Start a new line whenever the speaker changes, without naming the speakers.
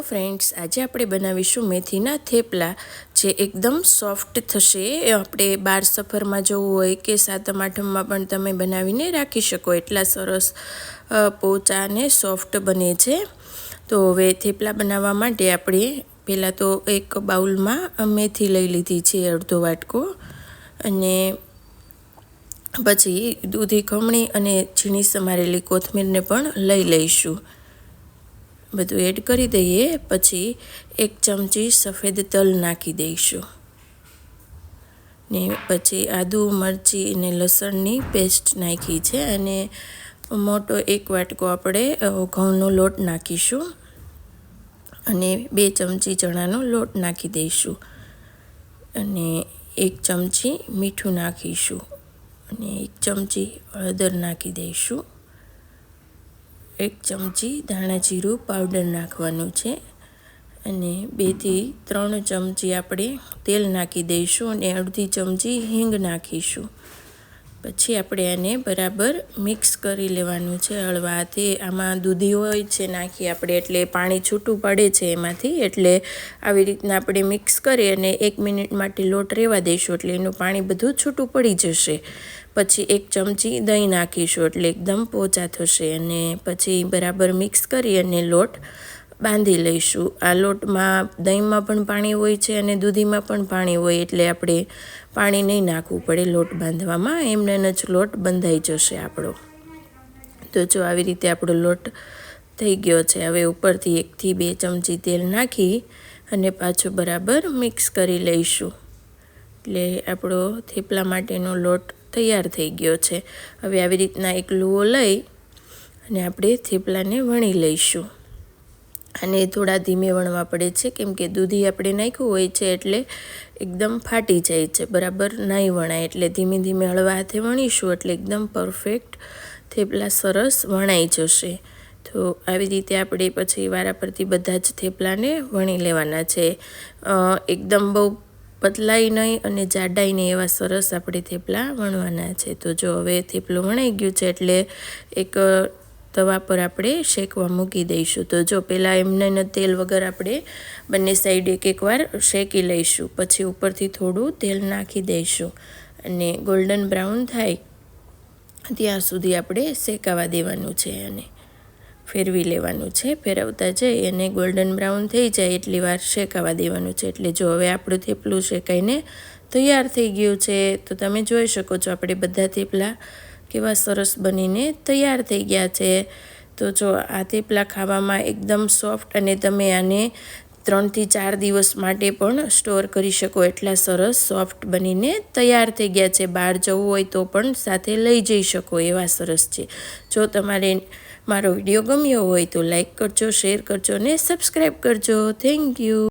Friends આજે આપણે બનાવીશું મેથીના થેપલા. જે એકદમ સોફ્ટ થશે. આપણે બાર સફરમાં જવું હોય કે સાતમ આઠમમાં પણ તમે બનાવીને રાખી શકો. એટલા સરસ પોચા અને સોફ્ટ બને છે. તો હવે થેપલા બનાવવા માટે આપણે પહેલાં તો એક બાઉલમાં મેથી લઈ લીધી છે અડધો વાટકો. અને પછી દૂધી, ખમણી અને ઝીણી સમારેલી કોથમીરને પણ લઈ લઈશું. બધું એડ કરી દઈએ, પછી એક ચમચી સફેદ તલ નાખી દઈશું. ને પછી આદુ, મરચી અને લસણની પેસ્ટ નાખી છે અને મોટો એક વાટકો આપણે ઘઉંનો લોટ નાખીશું અને બે ચમચી ચણાનો લોટ નાખી દઈશું અને એક ચમચી મીઠું નાખીશું અને એક ચમચી હળદર નાખી દઈશું. એક ચમચી ધાણા જીરું પાવડર નાખવાનું છે અને બેથી ત્રણ ચમચી આપણે તેલ નાખી દઈશું અને અડધી ચમચી હિંગ નાખીશું. પછી આપણે એને બરાબર મિક્સ કરી લેવાનું છે હળવાથી આમાં દૂધી હોય છે નાખી આપણે, એટલે પાણી છૂટું પડે છે એમાંથી, એટલે આવી રીતના આપણે મિક્સ કરી અને એક મિનિટ માટે લોટ રહેવા દઈશું, એટલે એનું પાણી બધું છૂટું પડી જશે. પછી એક ચમચી દહીં નાખીશું, એટલે એકદમ પોચા થશે. અને પછી બરાબર મિક્સ કરી અને લોટ બાંધી લઈશું. આ લોટમાં દહીંમાં પણ પાણી હોય છે અને દૂધીમાં પણ પાણી હોય એટલે આપણે પાણી નહીં નાખવું પડે લોટ બાંધવામાં. એમને જ લોટ બંધાઈ જશે આપણો. તો જો આવી રીતે આપણો લોટ થઈ ગયો છે. હવે ઉપરથી એકથી બે ચમચી તેલ નાખી અને પાછું બરાબર મિક્સ કરી લઈશું. એટલે આપણો થેપલા માટેનો લોટ તૈયાર થઈ ગયો છે. હવે આવી રીતના એક લુઓ લઈ અને આપણે થેપલાને વણી લઈશું. અને થોડા ધીમે વણવા પડે છે, કેમ કે દૂધી આપણે નાખ્યું હોય છે એટલે એકદમ ફાટી જાય છે, બરાબર નહીં વણાય. એટલે ધીમે ધીમે હળવા હાથે વણીશું એટલે એકદમ પરફેક્ટ થેપલા સરસ વણાઈ જશે. તો આવી રીતે આપણે પછી વારા પરથી બધા જ થેપલાને વણી લેવાના છે. એકદમ બહુ પતલાઈ નહીં અને જાડાઈ નહીં એવા સરસ આપણે થેપલા વણવાના છે. તો જો હવે થેપલું વણાઈ ગયું છે એટલે એક તવા પર આપણે શેકવા મૂકી દઈશું. તો જો પહેલાં એમને તેલ વગર આપણે બંને સાઈડ એક એકવાર શેકી લઈશું. પછી ઉપરથી થોડું તેલ નાખી દઈશું અને ગોલ્ડન બ્રાઉન થાય ત્યાં સુધી આપણે શેકાવા દેવાનું છે અને ફેરવી લેવાનું છે. ફેરવતા જઈ અને ગોલ્ડન બ્રાઉન થઈ જાય એટલી વાર શેકાવા દેવાનું છે. એટલે જો હવે આપણું થેપલું શેકાઈને તૈયાર થઈ ગયું છે, તો તમે જોઈ શકો છો આપણે બધા થેપલા કેવા સરસ બનીને તૈયાર થઈ ગયા છે. તો જો આ થેપલા ખાવામાં એકદમ સોફ્ટ અને તમે આને ત્રણથી ચાર દિવસ માટે પણ સ્ટોર કરી શકો એટલા સરસ સોફ્ટ બનીને તૈયાર થઈ ગયા છે. બહાર જવું હોય તો પણ સાથે લઈ જઈ શકો એવા સરસ છે. જો તમારે મારો વીડિયો ગમ્યો હોય તો લાઈક કરજો, શેર કરજો અને સબસ્ક્રાઈબ કરજો. Thank you.